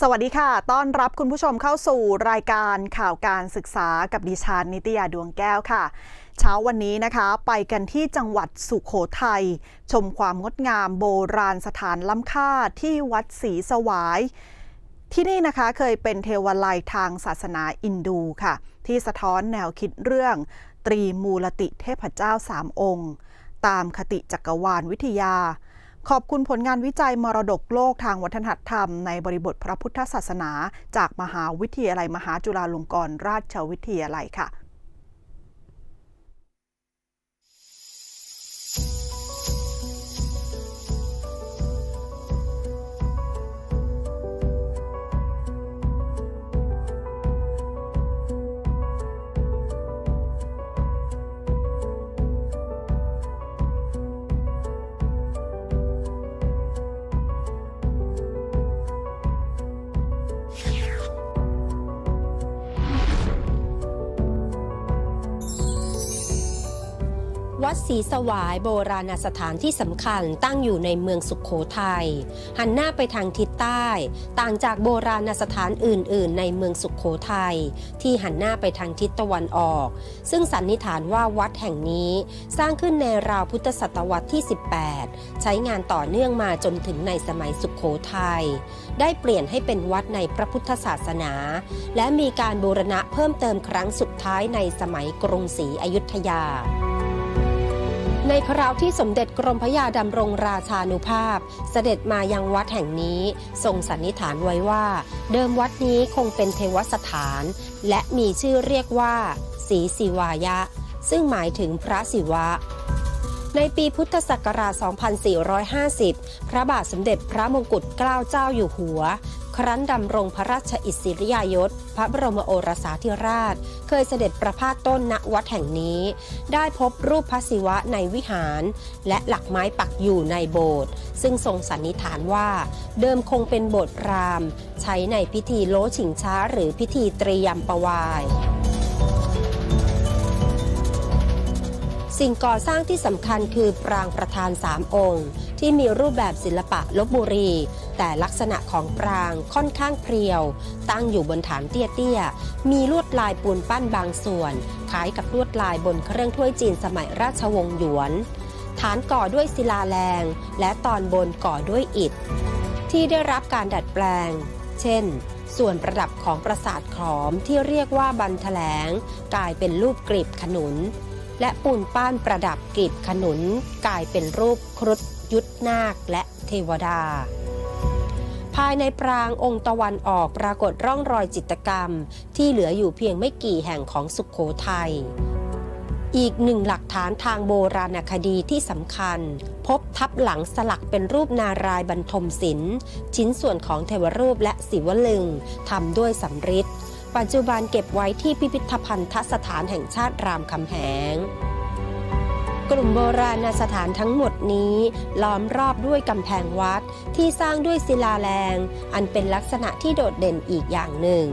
สวัสดีค่ะ ต้อนรับคุณผู้ชมเข้าสู่รายการข่าวการศึกษากับดิฉันนิตยาดวงแก้วค่ะ เช้าวันนี้นะคะ ไปกันที่จังหวัดสุขโขทัยชมความงดงามโบราณสถานล้ำค่าที่วัดศรีสวาย ที่นี่นะคะเคยเป็นเทวาลัยทางศาสนาอินดูค่ะ ที่สะท้อนแนวคิดเรื่อง ตรีมูลติเทพเจ้าสามองค์ ตามคติจักรวาลวิทยา ขอบคุณผลงานวิจัยมรดกโลกทางวัฒนธรรม ในบริบทพระพุทธศาสนา จากมหาวิทยาลัยมหาจุฬาลงกรณราชวิทยาลัยค่ะ วัดศรีสวายโบราณสถานที่สำคัญตั้งอยู่ในเมืองสุขโขทัยหันหน้าไปทางทิศใต้ ต่างจากโบราณสถานอื่น ๆ ในเมืองสุขโขทัยที่หันหน้าไปทางทิศตะวันออก ซึ่งสันนิษฐานว่าวัดแห่งนี้สร้างขึ้นในราวพุทธศตวรรษที่ 18 ใช้งานต่อเนื่องมาจนถึงในสมัยสุขโขทัยได้เปลี่ยนให้เป็นวัดในพระพุทธศาสนา และมีการบูรณะเพิ่มเติมครั้งสุดท้ายในสมัยกรุงศรีอยุธยา ในคราวที่สมเด็จกรมพระยาดำรงราชานุภาพ เสด็จมายังวัดแห่งนี้ทรงสันนิษฐานไว้ว่า เดิมวัดนี้คงเป็นเทวสถาน และมีชื่อเรียกว่าศรีศิวายะ ซึ่งหมายถึงพระศิวะ ในปีพุทธศักราช 2450 พระบาทสมเด็จพระมงกุฎเกล้าเจ้าอยู่หัว ครั้นดำรงพระราชอิสริยยศ พระบรมโอรสาธิราช เคยเสด็จประพาสต้นณวัดแห่งนี้ ได้พบรูปพระศิวะในวิหาร และหลักไม้ปักอยู่ในโบสถ์ซึ่งทรงสันนิษฐานว่า เดิมคงเป็นโบสถ์รามใช้ในพิธีโลชิงช้าหรือพิธีตรียมประวาย สิ่งก่อสร้างที่สำคัญคือปรางประธานสามองค์ ที่มีรูปแบบศิลปะลบบุรี แต่ลักษณะของปรางค่อนข้างเพรียว ตั้งอยู่บนฐานเตี้ยๆ มีลวดลายปูนปั้นบางส่วน คล้ายกับลวดลายบนเครื่องถ้วยจีนสมัยราชวงศ์หยวน ฐานก่อด้วยศิลาแรง และตอนบนก่อด้วยอิฐ ที่ได้รับการดัดแปลง เช่นส่วนประดับของปราสาทขอมที่เรียกว่าบันแถลง กลายเป็นรูปกรีบขนุน และปูนป้านประดับกลีบขนุนกลายเป็นรูปครุฑยุทธนาคและเทวดา ภายในปรางองค์ตะวันออกปรากฏร่องรอยจิตกรรม ที่เหลืออยู่เพียงไม่กี่แห่งของสุขโขทัยอีกหนึ่งหลักฐานทางโบราณคดีที่สำคัญ พบทับหลังสลักเป็นรูปนารายบรรทมศิลป์ชิ้นส่วนของเทวรูปและศิวลึงทำด้วยสำริด ปัจจุบันเก็บไว้ที่พิพิธภัณฑสถานแห่งชาติรามคำแหง กลุ่มโบราณสถานทั้งหมดนี้ ล้อมรอบด้วยกำแพงวัดที่สร้างด้วยศิลาแรง อันเป็นลักษณะที่โดดเด่นอีกอย่างหนึ่ง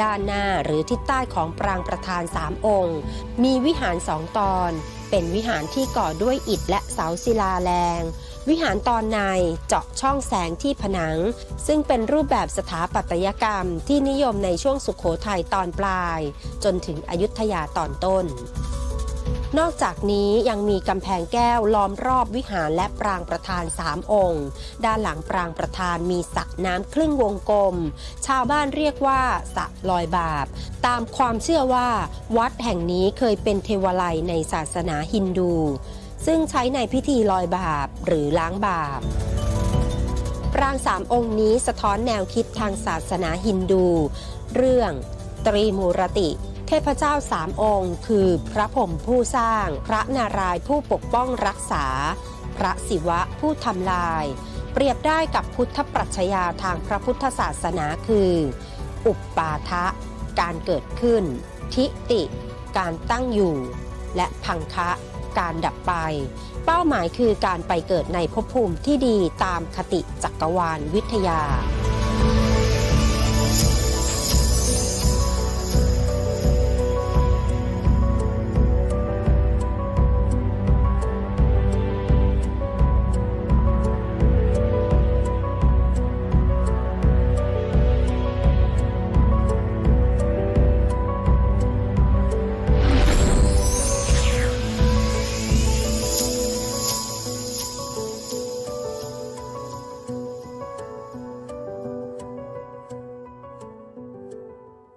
ด้านหน้าหรือทิศใต้ของปรางประธานสามองค์ มีวิหารสองตอน เป็นวิหารที่ก่อด้วยอิฐและเสาศิลาแรง วิหารตอนในเจาะช่องแสงที่ผนัง ซึ่งเป็นรูปแบบสถาปัตยกรรมที่นิยมในช่วงสุขโขทัยตอนปลาย จนถึงอยุธยาตอนต้น นอกจากนี้ยังมีกำแพงแก้วล้อมรอบวิหารและปรางประธานสามองค์ ด้านหลังปรางประธานมีสระน้ำครึ่งวงกลม ชาวบ้านเรียกว่าสระลอยบาป ตามความเชื่อว่า วัดแห่งนี้เคยเป็นเทวาลัยในศาสนาฮินดู ซึ่งใช้ในพิธีลอยบาปหรือล้างบาปปรางสามองค์นี้สะท้อนแนวคิดทางศาสนาฮินดู เรื่อง ตรีมูรติ เทพเจ้าสามองค์ คือพระพรหมผู้สร้าง พระนารายณ์ผู้ปกป้องรักษา พระศิวะผู้ทำลาย เปรียบได้กับพุทธปรัชญาทางพระพุทธศาสนาคือ อุปปาทะ การเกิดขึ้น ทิติ การตั้งอยู่ และพังคะ การดับไป เป้าหมายคือการไปเกิดในภพภูมิที่ดีตามคติจักรวาลวิทยา